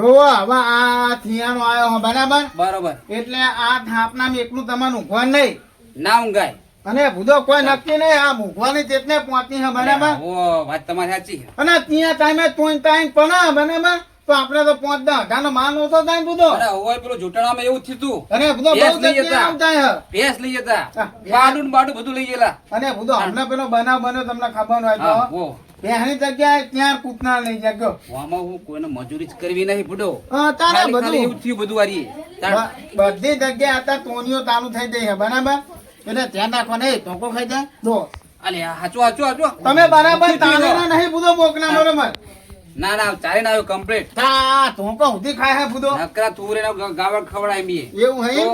જોવો હવે આ થિયાનો આવ્યો હો બરાબર? બરોબર. એટલે આ થાપના એકલું તમારું ઊંઘવા નહીં. ના ઊંઘાય. અને ભૂદો કોઈ નક્કી નહીં આ ઊંઘવાની તેટલે પહોંચી હે બરાબર? ઓ વાત તમારી સાચી અને ત્યાં ટાઈમે તું ટાઈમ પણ બરાબર? તો આપણે તો પાંચ દસ નો માલ ઓછો થાય બુધો અરે હોય પેલું જોટાણામાં એવું થયું અને બુધો બહુ. આવતા હે. લઈ જતા. બાડું બાડું બધું લઈ ગયેલા. અને બુધો હમણાં પેલો બનાવ બન્યો તમને ખબર હોય તો. પહેલી જગ્યાએ ત્યાં કૂતના લઈ જાગ્યો. વામાં હું કોઈને મજૂરી જ કરવી નહીં પડ્યો તારે બધું. એવું થયું બધું વારી બધી જગ્યાએ હતા તોનીઓ ચાલુ થઈ ગઈ બરાબર? એટલે ધ્યાન રાખો નહીં ટોકો ખાઈ જાય. જો. અલે હાચો હાચો હાચો. તમે બરાબર ઉઠી નહીં બુધો બોકના બરાબર? ના ના ચાલે ના કમ્પ્લીટ તા ટોકો સુધી ખાય હે બુધો નકરા તુરે ગાવડ ખવડાય મીએ. એવું હે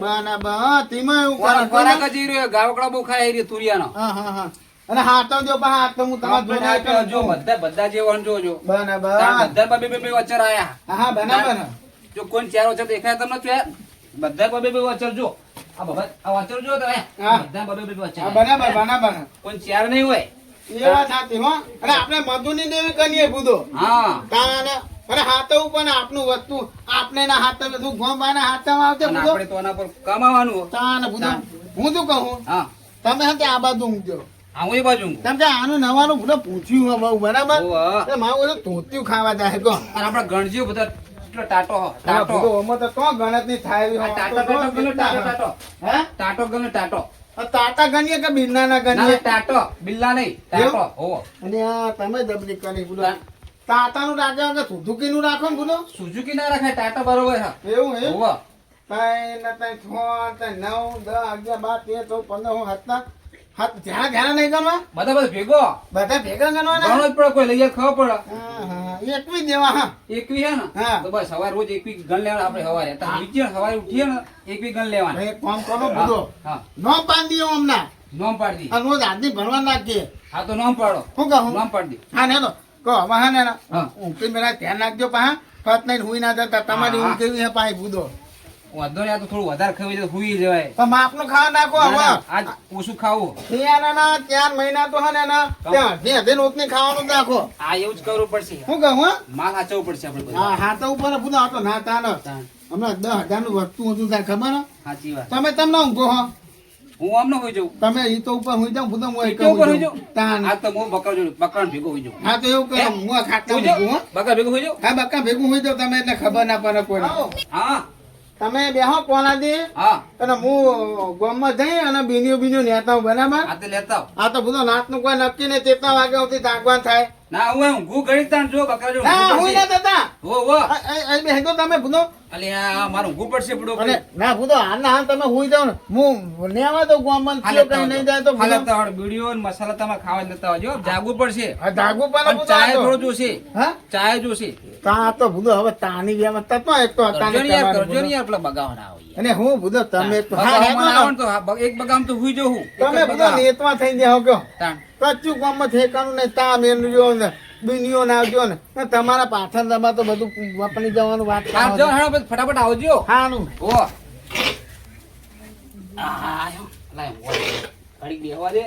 બરાબર તીમાં એવું કરો ખોરાક ને? રહ્યો ગાવકડા બહુ ખાય રે તુરિયાનો. હા હા હા. અને હાથો જો પા હાથો હું તમારા આપ્યો જો બધા બધા જે વણજો જોજો. બરાબર. બધા બે બે બે વચ્ચર આયા હા બરાબર. જો કોણ ચાર વચ્ચર દેખાય તમને છે બધા બે બે વચ્ચર જો. આ બાબા આ વચ્ચર જો તમે. બધા બે બે વચ્ચર હા બરાબર બરાબર. કોણ ચાર નહીં હોય. એ વાત સાચી હો. અને આપણે મધુની દેવી કરીએ બુધો. હા. તાને અરે હાથો પણ આપનું વસ્તુ આપણે ના હાથે બધું ગોમાના હાથમાં આવતે બુધો. આપણે તો આના પર કમાવાનું તાને બુધો. હું શું કહું? હા. તમે હા આ બાજુ ઊંઘજો. એ બાજુ કે આનું નવાનું બધું પૂછ્યું બહુ બરાબર? એટલે મારું બધું તોત્યું ખાવા જાય તો અને આપણા ગણજીઓ બધા ટાટો હા, ટાટો. બુધો આમાં તો તો ગણતની થાય. ટાટો ટાટો ટાટો હે? ટાટો. ગણો ટાટો. તાતા ગણીએ કે ના ના ગણીએ ટાટો. બિલ્લા નહીં ટાટો હો અને આ તમે દબલી કરી તાન. તાતાનું રાખે કે સુઝુકી નું રાખો ને બોલો સુઝુકી ના રાખે ટાટો બરોબર હા એવું હે? હોવો. ને ત્રણ છ ત્રણ નવ દસ અગિયાર બાર તેર ચૌદ પંદર હું સત્તર હાથ ધ્યાન ધ્યાન નહીં ગણવા બધા બધા ભેગો? બધા ભેગા ગણવાના ઘણો જ પડે કોઈ લઈ જાય ખબર પડે. હા, હા. દેવા હા. એકવી હે ને? હા. તો બસ સવારે રોજ એકવી ગણ લેવા આપણે સવારે. તો વિચાર સવારે ઉઠીએ ને એકવી ગણ લેવાના. એક કામ કરો બધો. હા નોમ બાંધી હમણાં નોમ પાડી દી. રોજ આદમી ભરવા નાખીએ હા તો નોમ પાડો. શું કહું? નોમ પાડી દી. હા ને તો કહો હવે હા ને હા. ઊંઘી ધ્યાન રાખજો પા ફત નહીં હુઈ ના જતા તમારી હા. ઊંઘ કેવી હે પાઈ બુધો વાંધો નહીં આ તો થોડું વધારે ખાવી જાય તો હુઈ જવાય. તો માપનું ખાવા નાખો હવે. આજ ઓછું ખાવું? ત્યાં ના ચાર મહિના તો હને ના ત્યાં જે અડધી રોટલી ખાવાનું નાખો આ એવું જ કરવું પડશે હું કહું હા? માલ હાચવું પડશે આપણે હા હા તો ઉપર બધું આટલો ના તા તાન. હમણાં દસ હજારનું વસ્તુ હતું થાય ખબર? સાચી વાત. તમે તમને ઊંઘો હા. હું આમને હોઈ જાઉં. તમે ઈ તો ઉપર હોઈ જાઉં બધા હું એક ઉપર હોઈ જાઉં. જાઉં તાન. આ તો હું બકરા જોડું બકરા ભેગો હોઈ જાઉં. હા તો એવું કરો હું? ખાતા હોઈ જાઉં? ભેગું ભેગો હોઈ જાઉં? હા બક્કા ભેગું હોઈ જાવ તમે એને ખબર ના પડે કોઈ હા. તમે બેહો કોના દી હા. અને હું ગામમાં જઈ અને બીનીઓ બીનીઓ નેતા બરાબર? આ તો લેતા. આ તો બધો નાતનું કોઈ નક્કી નહીં તેટલા વાગે સુધી જાગવાન થાય. ના હું ઊંઘું ઘડી તાણ જો બકરા જો ના હું ના દાદા ઓ ઓ હો. આ- આ- આ તમે ભૂનો અલે આ મારું ગુ પડશે પડો અને ના બધો આ ના તમે હુઈ જાવ ને. હું નેવા તો ગોમન કયો કઈ નહીં જાય તો બધો બીડીઓ ને મસાલા તમારે ખાવા દેતા નતા આવજો. જાગવું પડશે. હા જાગવું અને ચાય થોડું જોશે. હા? ચાય જોશે. તા તો બધો હવે તાની વ્યવસ્થા તો એક તો તાની કરજો ને. યાર પેલા બગાવના. અને હું બધો તમે એક તો હા, હા, ને બગામ તો હુઈ જાઉં હું. તમે બધો. નેતમાં થઈ જાઓ કયો. કચ્ચું ગામમાં ઠેકાણું ને તા મેનજો ને બીનીઓ ના આવજો ને. ને તમારા પાછળ તમારે તો બધું વાપરી જવાનું વાત હા, હેડો, ફટાફટ આવજો. હાનું ઓ ઘડી બેહવા દે.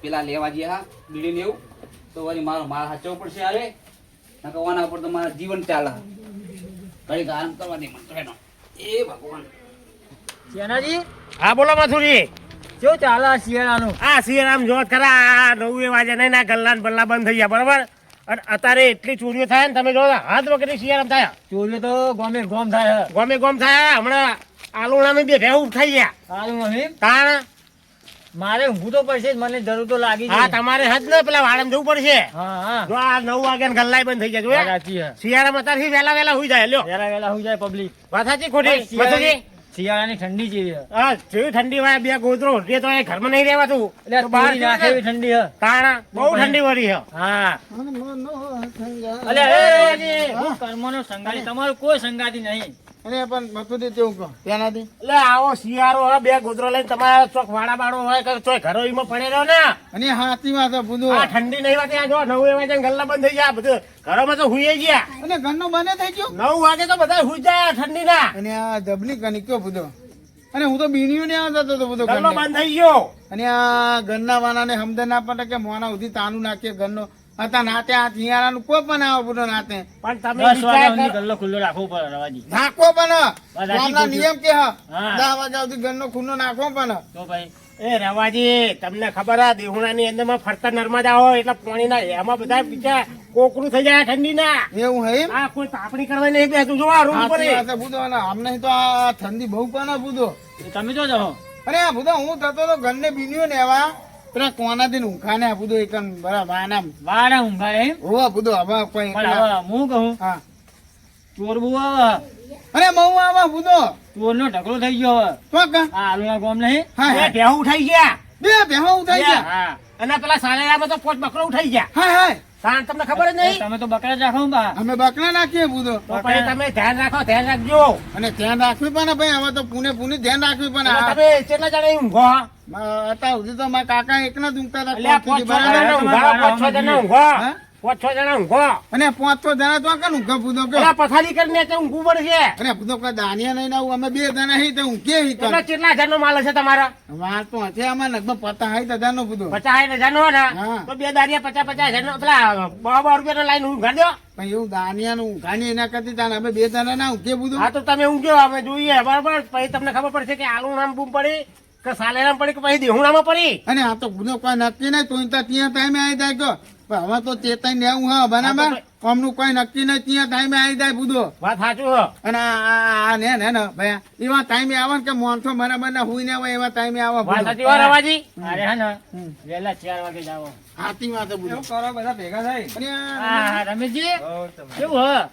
પેલા લેવા જે હા બીડી લેવું તો વળી મારો માલ હાચવો પડશે આવે નકર ઓના ઉપર તો મારા જીવન ચાલે. ઘડીક આરામ કરવા દે મને એ ભગવાન. સેનાજી હા બોલો મથુરી કેવું ચાલે આ શિયાળાનું. આ સિયારામ જો ખરા નવું નવ વાગે નહીં ના ગલ્લા બલ્લા બંધ થઈ ગયા બરાબર? અને અત્યારે એટલી ચોરીઓ થાય ને તમે જો હાથ વગેરે સિયારામ થાય. ચોરીઓ તો ગોમે ગોમ થાય. ગોમે ગોમ થયા હમણાં આલુણા બે ભેવું થઈ ગયા. મમ્મી. તાણ? મારે હું તો પડશે મને જરૂર તો લાગી હા તમારે હજ ને પેલા વાડમ જવું પડશે. હા હા. જો આ નવ વાગે ગલ્લાય ગલ્લા બંધ થઈ ગયા જોયા? શિયાળામાં અત્યારથી વહેલા વહેલા હોઈ જાય લ્યો. વેલા વેલા હોઈ જાય પબ્લિક વાત સાચી ખોટી? શિયાળાની ઠંડી જેવી હે હા જેવી ઠંડી વાય બે ગોદરો એ તો એ ઘરમાં નહીં રહેવાતું. એટલે બહાર નાખે એવી ઠંડી હે તાણ બહુ ઠંડી વળી છે. હા. અલે એ હું. કર્મનો સંગાતી તમારું કોઈ સંગાતી નહીં. અને પણ મથુરી તેવું કહો તેનાથી એટલે આવો શિયાળો હોય બે ગોદરો લઈને તમારા ચોક વાડા બાડો હોય કે ચોક ઘરો ઈમાં પડે રહ્યો ને? અને હાથી માં તો બધું આ ઠંડી નહીં વાતે આ જો નવ વાગે ગલ્લા બંધ થઈ ગયા બધું ઘરોમાં તો હુઈ ગયા. અને ઘરનું બંધ થઈ ગયું? નવ વાગે તો બધા હુઈ જાય ઠંડી ના અને આ જબલી કની કયો બધો અને હું તો બીનીઓ ને આવતા હતો બધો ઘરને. બંધ થઈ ગયો. અને આ ઘરના વાળાને સમજણ ના પડે કે મોના સુધી તાનું નાખીએ ઘરનો. હતા નાતે આ શિયાળાનું કોઈ પણ આવે બધો નાતે. પણ તમે. ગલ્લો ખુલ્લો રાખવો પડે રવાજી. નાખવો પણ. ગામના નિયમ કે હા. દસ વાગ્યા સુધી ઘરનો ખુલ્લો નાખવો પણ. તો ભાઈ. એ રવાજી તમને ખબર આ દેહુણાની અંદરમાં ફરતા નર્મદા હોય એટલે પાણીના એમાં બધા બીજા કોકરું થઈ જાય ઠંડીના. એવું હે? આ કોઈ તાપણી કરવા નહીં બેસું જો આ રૂમ પર બુધો અને અમને તો આ ઠંડી બહુ પણ બુધો. તમે જો જાઓ. અરે આ બુધો હું થતો તો ઘરને બીનીઓ લેવા પેલા કોના દિન ઊંઘા ને આ બુધો એક બરાબર આનામ વાડા ઊંઘાડે એમ? હોવા બુધો હવે કોઈ હું કહું? હા. ચોર બુ આવે. અરે બહુ આવા બુધો ચોરનો ઢગલો થઈ ગયો હવે. તો કા? આ આલુના ગોમ નહીં. બે ભેહો ઉઠાઈ ગયા. બે બેહો ઉઠાઈ ગયા. હા. અને પેલા સાલેરામાં તો પોચ બકરો ઉઠાઈ ગયા. હા હા કારણ તમને ખબર જ નહીં? તમે તો બકરા રાખો બા. અમે બકરા નાખીએ બુધો. તો પછી તમે ધ્યાન રાખો ધ્યાન રાખજો. અને ધ્યાન રાખવી પણ ભાઈ હવે તો પુણે પુણે ધ્યાન રાખવી પણ તમે કેટલા જણા ઊંઘો અત્યાર સુધી તો મારા કાકા એકના જ ઊંઘતા હતા પાંચ છ જણા ઊંઘો. અને પાંચ છ જણા તો કે ઊંઘા પૂદો કે પથારી કરીને તે ઊંઘવું પડશે. અરે પૂદો કે દાનિયા નહીં ના અમે બે જણા હી તો ઊંઘે હી તો. કેટલા કેટલા હજારનો માલ છે તમારા? માલ તો હશે આમાં લગભગ પતા હાઈ હજાર નો બુધો પચાસ હજાર નો? ને તો બે દાનિયા પચાસ પચાસ હજાર નો પેલા બહુ બહુ રૂપિયા લાઈન ઊંઘા દો પણ એવું દાનિયા નું ઊંઘાની એના કરતી તાને અમે બે જણા ના ઊંઘે પૂદો હા તો તમે ઊંઘ્યો અમે જોઈએ. બરાબર? પછી તમને ખબર પડશે કે આલુ નામ બૂમ પડી કે સાલેરામ પડી કે પછી દેહુણામાં પડી. અને આ તો બુધો કોઈ નક્કી નહીં. તો ત્યાં ટાઈમે આવી જાય હવે તો ચેતાઈ લેવું હા બરાબર? અમનું કોઈ નક્કી નહીં ત્યાં ટાઈમે આવી જાય બુધો. વાત સાચું હો. અને આ- ને ને ને ભાઈ એવા ટાઈમે આવે ને કે બરાબર ના હુઈ ના હોય એવા ટાઈમે આવે વાત સાચી રવાજી? અરે હા ને. વાગે સાચી વાત કરો બધા ભેગા થાય. હા રમેશજી? કેવું હ?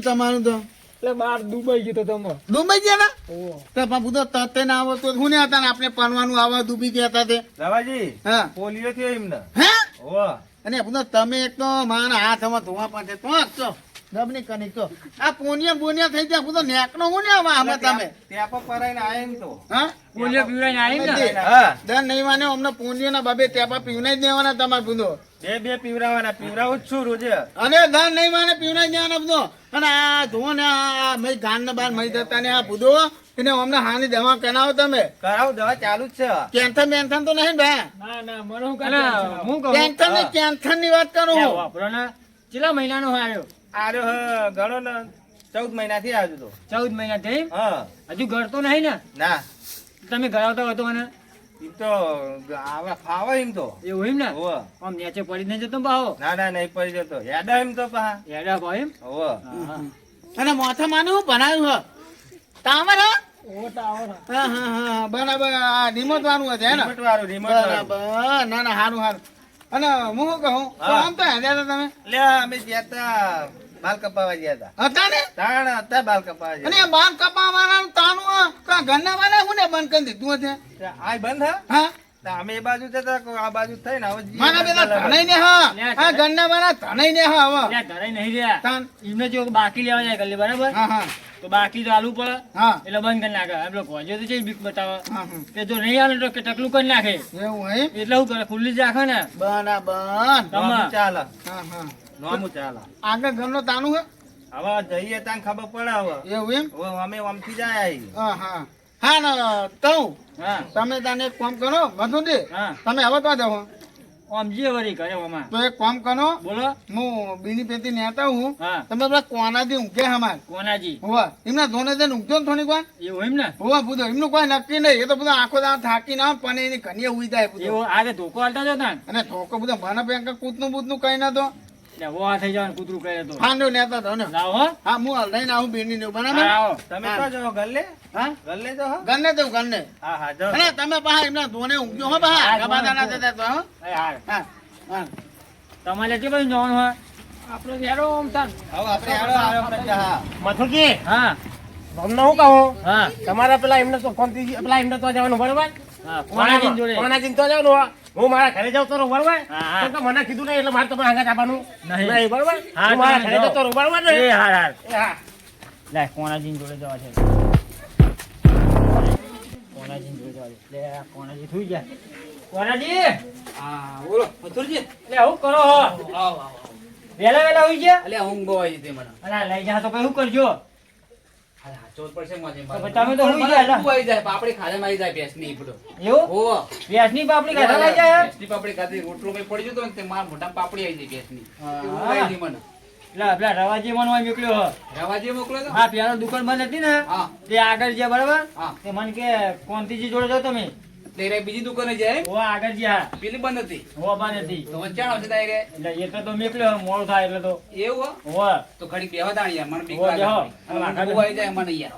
તમારું તો. એટલે બાર દુબઈ ગયો તમે. ડૂબાઈ ગયા ને તો તતે ના આવો તો હું ને હતા ને આપણે પાનવાનું આવા ડૂબી ગયા હતા તે. રવાજી હા. પોલિયો થયો એમને. હે? હોવ. અને બુધો તમે એક તો મારા હાથમાં ધોવા પડશે તો જ છો. દબની કની તો. આ પોનિયા બોનિયા થઈ ગયા. બુધો નેકનો હું ને આવા આમાં તમે? પર પરાઈને આયા એમ તો. હા? પોલિયો પીવડાઈને આવી ને? હા. દર નહીં માને અમને પોનિયાના બાબે ત્યાં પીવનાઈ જ દેવાના તમારે બુધો બે બે પીવરાવાના પીવરાવું જ છું રોજે. અને ધન નહીં માને પીવનાઈ જ્ઞાન આપજો અને આ ધો ને આ મય ગાન ને બાર મય જતા ને આ બુધો એને અમને હાની દવા કરાવો તમે. કરાવ દવા ચાલુ જ છે. કેન્થન બેન્સર તો નહીં ને ભાઈ? ના ના મને હું હું કહું? કેન્થનની કેન્થનની વાત કરું હું. વાપરો ને? કેટલા મહિનાનો આવ્યો આર્યો હ ગણો ને ચૌદ મહિનાથી આવ્યો તો. ચૌદ મહિના થઈ હા. હજુ ઘર તો નહીં ને? ના. તમે ઘરાવતો હતો મને એમ તો આવે ફાવે એમ તો. એવું એમ ને? હોવ. આમ નીચે પડી નહીં જતો ભાવો ના ના નહીં પડી જતો. યાદા એમ તો પા યાડા ભાઈ એમ? હોવ. અને માથા માનું હું બનાવ્યું હ? તામર હ. હા. હા હા બરાબર. આ રિમોટ વાળું હશે ને? બરાબર. ના ના સારું સારું અને હું શું કહું આમ તો હેડ્યા તમે? લે અમે ગયા બાલ કપાવા ગયા હતા. હતા ને? તાણ હતા બાલ કપાવા અને ગયા આ બાર કપા તાનું હ, ઘરના વાળા હું ને બંધ કરી દીધું હશે? આ બંધ હા? હા. તો અમે એ બાજુ જતા આ બાજુ થઈને હવે મારા પેલા બરાબર. ને હા. આ ઘરના વાળા ધનાઈ ને હા હવે. ત્યાં નહીં રહ્યા. તાન એમને જો બાકી લેવા જાય ગલ્લી બરાબર? હા હા. તો બાકી તો આલુ પડે. હા. એટલે બંધ કરી નાખે. એમ લોકો હજુ તો છે બીક બતાવે. કે જો નહીં આવે તો કે ટકલું કરી નાખે. એવું હે એટલે શું કરે? ખુલ્લી જ રાખે ને? બરાબર. નોમું ચાલે. હા હા. નોમું ચાલે આગળ ઘરનો તાનું હે? હવે જઈએ ત્યાં ખબર પડે હવે. એવું એમ? હવે અમે આમથી જાય હા હા. હા ના તમે તને એક કામ કરો મધુદી દે. તમે હવે તો જાઓ. આમ જે વળી કરે ઓમાં. તો એક કામ કરો. બોલો. હું બીની પેટી નેતા હું. તમે પેલા કોનાથી ઊંઘે હમાર. કોનાજી હોવા. એમના ધોને જઈને ઊંઘજો ને થોડીક વાર. એવું એમ ને? હોવા પૂછો એમનું કોઈ નક્કી નહીં. એ તો બધા આખો દાડો થાકી ના પણ એની કન્યા ઉઈ જાય પૂછો એવું આજે ધોકો હાલતા જો તાન અને ધોકો બધા. મને બેંક કૂતનું બૂતનું કઈ નતો એટલે વો થઈ જવાનું કૂતરું કરે તો. ફાંડો નેતા તો ને લાવો હા. હું હાલ લઈને આવું બેની ને બરાબર? આવો. તમે તો જાઓ ગલ્લે? હા? ગલ્લે તો હો? ગન્ને તો ગન્ને હા હા જાઓ. અને તમે પાહા એમના ધોને ઊંઘજો હો પાહા. ગબાદા ના ધોને, તો હો. એ હા. હા તમારે કે બધું જવાનું હોય? આપણે વેરો આમ તાન હવે આપણે હાલો હાલો આપણે હા. મથુરજી હા. તમને શું કહું? હા. તમારા પેલા એમને તો કોનથી પેલા એમને તો જવાનું બરોબર? હા જોડે. તો જવાનું હો. હું મારા ઘરે જાઉં તો રહું, તો હા, હા. કે મને કીધું નહીં એટલે મારે તમારે આગળ આવવાનું નહીં. નહીં બરોબર? હા, હું મારા ઘરે જાઉં તો રહું, બરોબર ને? એ હાર હાર હા. લે કોણાજી જોડે જવા છે. કોણાજી જોડે જવા છે. લે કોણાજી થઈ ગયા કોણાજી? હા બોલો. મથુરજી? લે હું કરો હો? આવો આવો વેલા વેલા હોય છે? એટલે ઊંઘ બહુ આવી મને. અલા લઈ જા તો કઈ શું કરજો અરે હા, ચોર પડશે મોજે તો મારે. તમે તો. આવી જાય પાપડી આવી જાય ભેંસની એવું? ખાધા લઈ જાય ભેંસની પાપડી ખાધી રોટલો મેં પડી જતો ને તે મારા મોટા પાપડી આવી જાય ભેંસની. એવું લાવી દી મને. પેલા પેલા રવાજી મને મોકલ્યો રવાજી મોકલ્યો? હા પેલા દુકાન બંધ હતી ને? તે આગળ જ્યાં બરાબર? તે મને કે કોંતીજી જોડે જાઓ તમે. રહી બીજી દુકાને જાય. ઓ આગળ જ્યાં. પેલી બંધ હતી. ઓ બંધ હતી. તો વચ્ચાણ આવશે તારે એટલે એ તો તો મોકલ્યો મોડું થાય એટલે તો. એવું હો? હો તો ખડી બેહવા તાણ યાર મને બીક લાગે. આવી જાય મને યાર.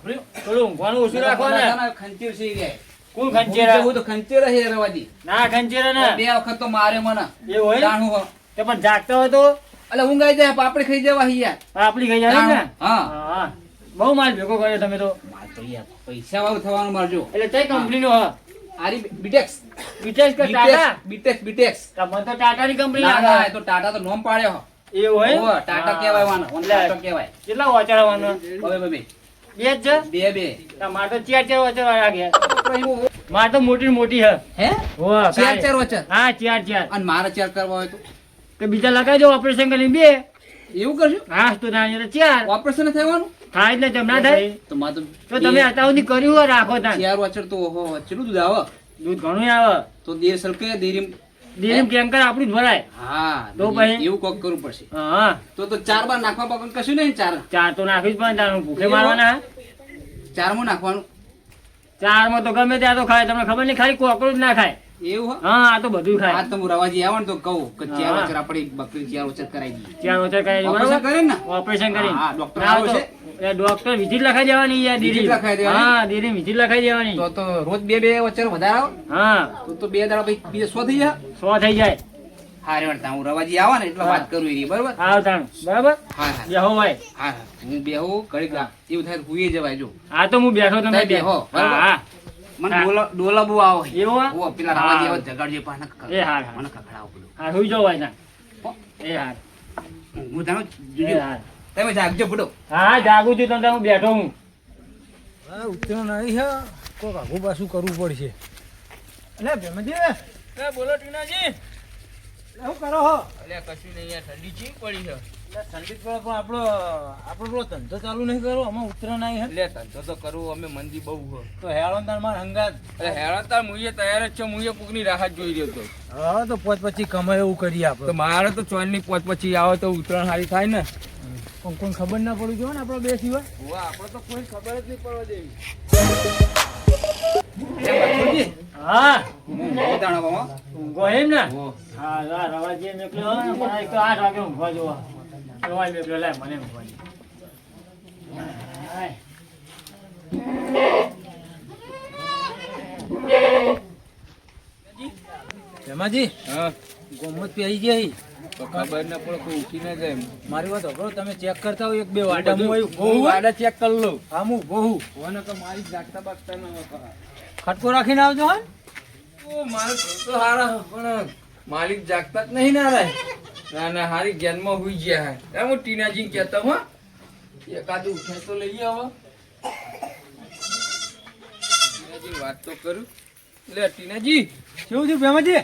થોડું ઊંઘવાનું ઓછું રાખો ને? ખંચીર સી ઈ કોણ ખંચેરા હું તો ખંચીર છે રવાજી. ના ખંચેરા ને. બે વખત તો મારે મને. એ હોય? જાણું હો. તે પણ જાગતો હોય તો? એટલે હું આવી જાય પાપડી ખાઈ જવા યાર. પાપડી ખાઈ જાય ને? હા. હા. બહુ માલ ભેગો કર્યો તમે તો. તો યાર પૈસા વાળું થવાનું મારજો. એટલે કઈ કંપની નો આરી બીટેક્સ બીટેક્સ કે ટાટા બીટેક્સ બીટેક્સ તમને તો કંપની ના ના એ તો ટાટા તો નોમ પાડ્યો. એ હોય? ઓ ટાટા કહેવાય વાનો ટાટા કહેવાય. કેટલા વાંચડવાનો હવે બે બે જ બે. બે મારે તો ચાર ચાર વાંચડવા લાગે મારે તો મોટી મોટી હે હે? ઓ ચાર ચાર વચ્ચે હા ચાર ચાર. અને મારે ચાર કરવા હોય તો? તો બીજા લગાવી દો ઓપરેશન કરીને બે. એવું કરશું? હા તો ના ચાર. ઓપરેશન થવાનું? થાય જ ને જમ થાય? તો માં તો તો તમે અત્યાર કર્યું હોય રાખો તા ચાર વાચર તો ઓહો કેટલું દૂધ આવે? દૂધ ઘણું આવે. તો દેર સરકે દેરીમ? દેરીમ કેન્કર આપણું ભરાય. હા તો ભાઈ એવું કોક કરવું પડશે. હા. તો તો ચાર બાર નાખવા પકડ કશું નહીં ચાર? ચાર તો નાખી જ પણ તારું. ભૂખે મારવાના? ચારમાં નાખવાનું? ચારમાં તો ગમે ત્યાં તો ખાય. તમને ખબર નહીં ખાલી કોકરોચ ના ખાય. એવું હા? આ તો બધું આ ખાય તો હું રવાજી આવે ને તો કહું કે ચાર વચર આપણી બકરી ચાર વચર કરાવી દઈએ ચાર વચર કરાવી દઈએ ઓપરેશન બરાબર? કરે ને? ઓપરેશન કરી હા, ડોક્ટર ના, આવે તો- એ ડોક્ટર વિઝિટ લખાઈ દેવાની યાર દીદી. લખાઈ દેવાની? હા દીદી વિઝિટ લખાઈ દેવાની. તો તો રોજ બે બે વચ્ચે વધારે હા. તો તો બે દાડા પછી બીજે સો થઈ જાય? સો થઈ જાય. હારે રેવડતા હું રવાજી આવા ને એટલે વાત કરું એની બરોબર? હા તાણ. બરાબર? હા હા. બેહો ભાઈ. હા હા. બેહો ઘડીક આ. એવું થાય હુંય જવાય જો. હા તો હું બેઠો તમે બેહો, બરાબર? હા. મને ડોલા ડોલા બહુ આવે. એવો ઓ પેલા હા. રવાજી આવે જગાડજે પણ મને એ હા, હા. મને કકડાવ પેલું હા સુઈ જવાય તાણ. એ હા હું જાણું જોજો. હા તમે જાગજો ફૂટો. હા જાગું છું તમે હું બેઠો હું. હા ઉતરો નહીં છે. કોક આઘું પાછું કરવું પડશે. અલે ભેમજી. એ બોલો ટીનાજી. શું કરો હો? અલ્યા કશું નહીં યાર ઠંડી ચીક પડી છે. એટલે ઠંડી પડે પણ આપણો આપણો પેલો ધંધો ચાલુ નહીં કરો અમે ઉત્તરાયણ નહીં એટલે ધંધો તો કરવો અમે મંદી બહુ તો હેળો માર હંગાત. એટલે હેરાન તાર મુએ તૈયાર જ છે મુએ કોકની રાહત જોઈ રહ્યો તો. હા તો પોત પછી કમાય એવું કરીએ તો આપણે મારે તો ચોરની પોચ પછી આવે તો ઉત્તરાયણ સારી થાય ને. કોઈ ખબર ના પડી જોઈએ ને આપણે બે સિવાય? હોવા આપણે તો કોઈ ખબર જ નહીં પડવા દેવી હા. ઊંઘો એમ ને. હા રવાજી મોકલ્યો ને, એક તો આઠ વાગે ઊંઘવા જોવા. રવાજ મોકલ્યો લાય મને ઊંઘવા. ભેમાજી હા. ગોમત પી આવી જાય તો ખબર ના પડે કોઈ ઉઠી ના જાય મારી વાત સાંભળો તમે ચેક કરતા હોય એક બે વાડા હું આવ્યું વાડા ચેક કરી લઉં. હા હું બહુ. કોને તો મારી જાગતા બાગતા ન ખટકો રાખીને આવજો હા ઓ મારો હારા પણ માલિક જાગતા જ નહીં ના રહે. ના ના હારી જ્ઞાનમાં હોઈ ગયા હે. હું ટીનાજી કહેતો હો એકાદું ઉઠે તો લઈ આવો. વાત તો કરું. લે ટીનાજી. કેવું છે ભેમાજી?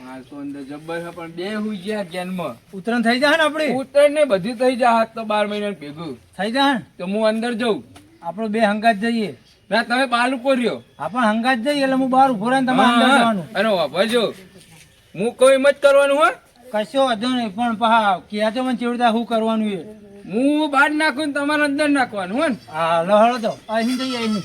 માર તો અંદર જબ્બર છે પણ બે હુઈ ગયા જન્મ. ઉત્તરાયણ થઈ જાય ને આપણી? ઉત્તર ને બધી થઈ જાય તો બાર મહિના ભેગું. થઈ જાય તો હું અંદર જઉં. આપણો બે હંગાત જઈએ. ના તમે બાલ ઉપર રહ્યો. હા હંગાત જઈએ એટલે હું બહાર ઊભો રહીને તમારે અંદર જવાનું. અને વાપરજો હું કોઈ મત કરવાનું હો? કશો વાંધો નહીં પણ પહા કહેજો મને ચેવડતા શું કરવાનું એ. હું બહાર નાખું ને તમારે અંદર નાખવાનું હો ને? હા લહડો તો. અહીં જઈએ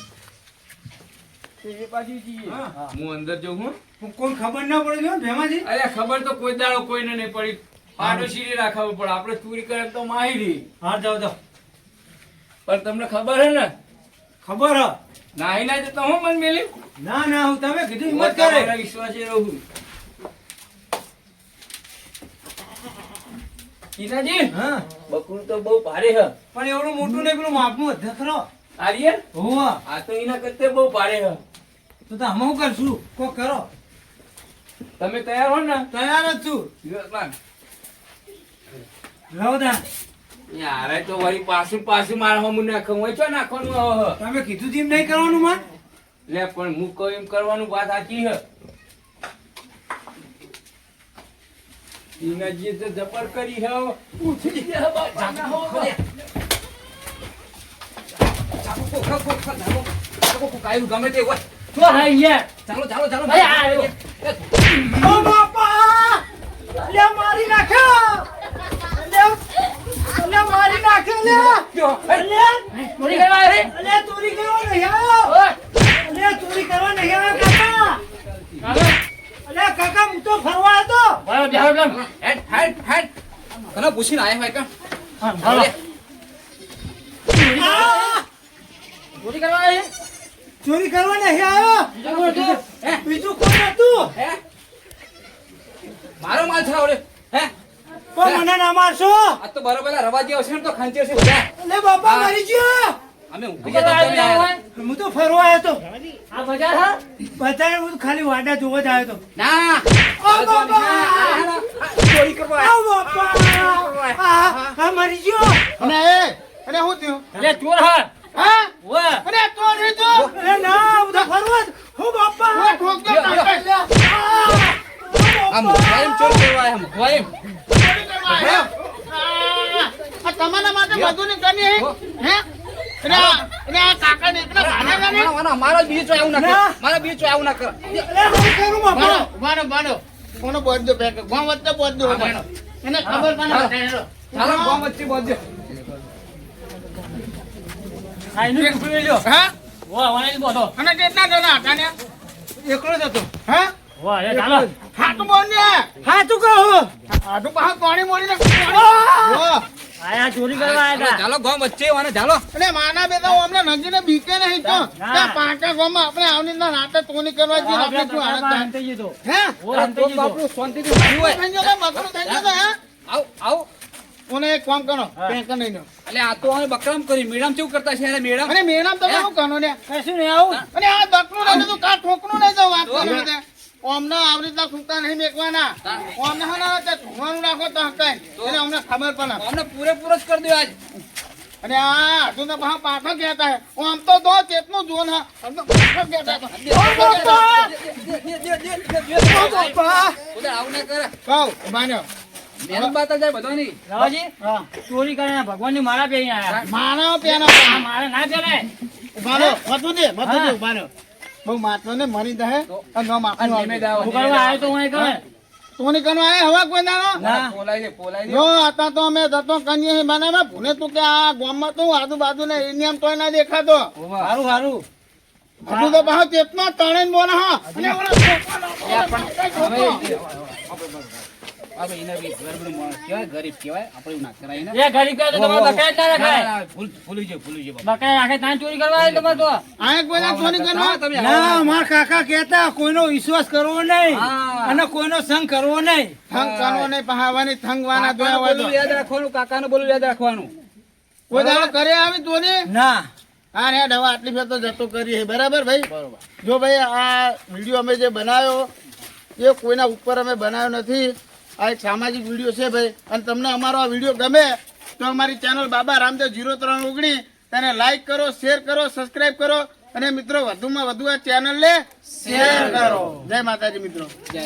હું. અંદર જઉં હું? કોઈ ખબર ના પડે ને ભેમાજી? અરે ખબર તો કોઈ દાડો કોઈને નહીં પડી. પાડો સીરી રાખવું પડે. આપણે ચોરી કરે તો માહિરી. હા જાઓ જાઓ. પણ તમને ખબર હે ને? ખબર હ. નાહી ના જતો હું મન મેલી. ના ના હું તમે કીધું હિંમત કરે. વિશ્વાસ રહું ઈનાજી હા. બકરું તો બહુ ભારે હ. પણ એવડું મોટું નહીં પેલું માપનું અધ્યક્ષરો આર્યન? હોવા આ તો એના કરતે બહુ ભારે હે. તો તો અમે હું કરશું? કો કરો. તમે તૈયાર હો ને? તૈયાર જ છું. તા યાર તો વળી પાછું પાછું મારા હમું નાખવું હોય છો નાખવાનું તમે કીધું તેમ નહીં કરવાનું માં લે પણ હું કહું એમ કરવાનું વાત સાચી હે ટીનાજીએ તો જબર કરી હે. ઉઠી ગયા બાપા હો. કોક, કોક, ધાબો. કોક, કોક, આયુ ગમે તે હોય. જો હા અહીંયા ચાલો ચાલો ચાલો. એ, ઓ બાપા લે મારી નાખ્યો લે લે મારી નાખ્યો લે? લે ચોરી કરવા છે? લે ચોરી કરવા નહીં ઓય, લે ચોરી કરવા નહીં આવ્યો કાકા અલે કાકા હું તો ફરવા હતો ભાઈ, બેહો એકદમ. હેડ, હેડ, હેડ. તને પૂછીને આયા હોય કાં? હા, હાલો. આ! ચોરી કરવા આવ્યો છે? ચોરી કરવા નહીં આવ્યો? બીજું કોણ હતું? મારો માલ છે આવડે. હે? કો મને ના મારશો આ તો બરોબર રવા રવાજી છે ને તો ખાંચી આવશે. લે. બાપા મારી ગયો. અમે બીજું ગયા? હું તો ફરવા આવ્યો તો. આ બજાર હા? બજાર હું ખાલી વાડા જોવા જ આવ્યો તો. ના. ઓ બાપા! ચોરી કરવા આયા. આ બાપા! આ મારી ગયો. અને એ અને હું થયું? લે ચોર હા. હા? વાહ અરે તો અરે ના ફરવા હું બાપા. હું ચોરી કરવા. આ, તમારા માટે બધું ની કની હે. આ કાકા ને એકલા વાના, મારા બીજ આવું ના ના. કર મારા બીજ આવું ના કર. અરે હું કરું બાપા? ભાડો, ભાડો, ભાડો. કોનો બોધ્યો પેક? ગામ હા, ભાડો. એને ખબર પણ હા. ચાલો ગામ વચ્ચે લ્યો. હા? ઓય, વાણાની બોધો. અને કેટલા જણા હતા ને? એકલો જ હતો હા? ઓય, એ ચાલો. હાથ બોલ ને. હા તું હાથું પાછું પાણી મોડીને પાણી. જો. આયા ચોરી કરવા આવ્યા હતા. ચાલો ગામ વચ્ચે વાને ચાલો અને માના બેટા અમને નગીને બીકે નહીં તો ના. ત્યાં પાંકા ગામમાં આપણે આવની રાતે ટોની કરવા જઈએ આપણે શું. હે બાપુ હોય થઈ ગયો તો, થઈ ગયો હે આવ આવ કોને એક કામ કરો હા. નહીં એટલે આ તો અમે બકરામ કરી મેડમ શું કરતા છે અરે મેડમ અને મેનામ તમે શું કરો ને કશું નહીં આવું. અને આ બકરું નહીં તો કા ઠોકનું નહીં તો વાત કરો ઓમને આવી રીતના સૂતા નહીં મેકવાના ઓમને હા તે ધોવાનું રાખો તો હકાય એને અમને ખબર પણ અમને પૂરેપૂરો જ કરી દો આજ અને આ હજુ તો પાછા પાછો કહેતા હે આમ તો તો ચેતનું જોન હા તો પાછો કહેતા હતા. આવું ના કરે કહું માન્યો મહેનત બાતા જાય બધાની. રાવાજી, હા. ચોરી કરીને ભગવાનની માળા પહેરીને આયા. માનવ પેનો આ ના પહેરાય. ઉભારો બધું દે વધુ દે ઉભારો બહુ માત્ર ને મરી દે અને નો આવ્યો તો હું તું આયા હવા કોઈ દાડો? ના, પોલાઈ દે પોલાઈ દે જો હતા તો અમે જતો કનીએ હી ભૂને તું કે આ ગામમાં તું આજુબાજુ ને એનિયમ તોય ના દેખાતો. હારું સારું બધું તો પાછો ચેતનો તણે બોલે હા. અને ઓલા હવે આપણે એને બી માણસ કહેવાય, ગરીબ કહેવાય, આપણે એવું ના કરાય ને. એ ગરીબ કહે તો તમારે બકાય ના ના, ભૂલ- ભૂલી જાઓ, ભૂલી જાઓ બકાય રાખે ત્યાં ચોરી કરવા તમારે તો. આયા કોઈ ના ચોરી કરવા? તમે ના મારા કાકા કહેતા કોઈનો વિશ્વાસ કરવો નહીં. હા. અને કોઈનો સંગ કરવો નહીં. થંગ કાનો ને પહાવાની થંગવાના યાદ રાખવાનું કાકાનું બોલું યાદ રાખવાનું. કોઈ દાડો કરે આવી ચોરી ના. હા ને દવા આટલી ફેર તો જતો કરી છે બરાબર ભાઈ? જો ભાઈ આ વીડિયો અમે જે બનાવ્યો એ કોઈના ઉપર અમે બનાવ્યો નથી. આ એક સામાજિક વીડિયો છે ભાઈ. અને તમને અમારો આ વીડિયો ગમે તો અમારી ચેનલ બાબા રામદેવ જીરો ત્રણ ઓગણી તેને લાઈક કરો શેર કરો સબસ્ક્રાઈબ કરો. અને મિત્રો વધુમાં વધુ આ ચેનલ ને શેર કરો. જય માતાજી મિત્રો. જય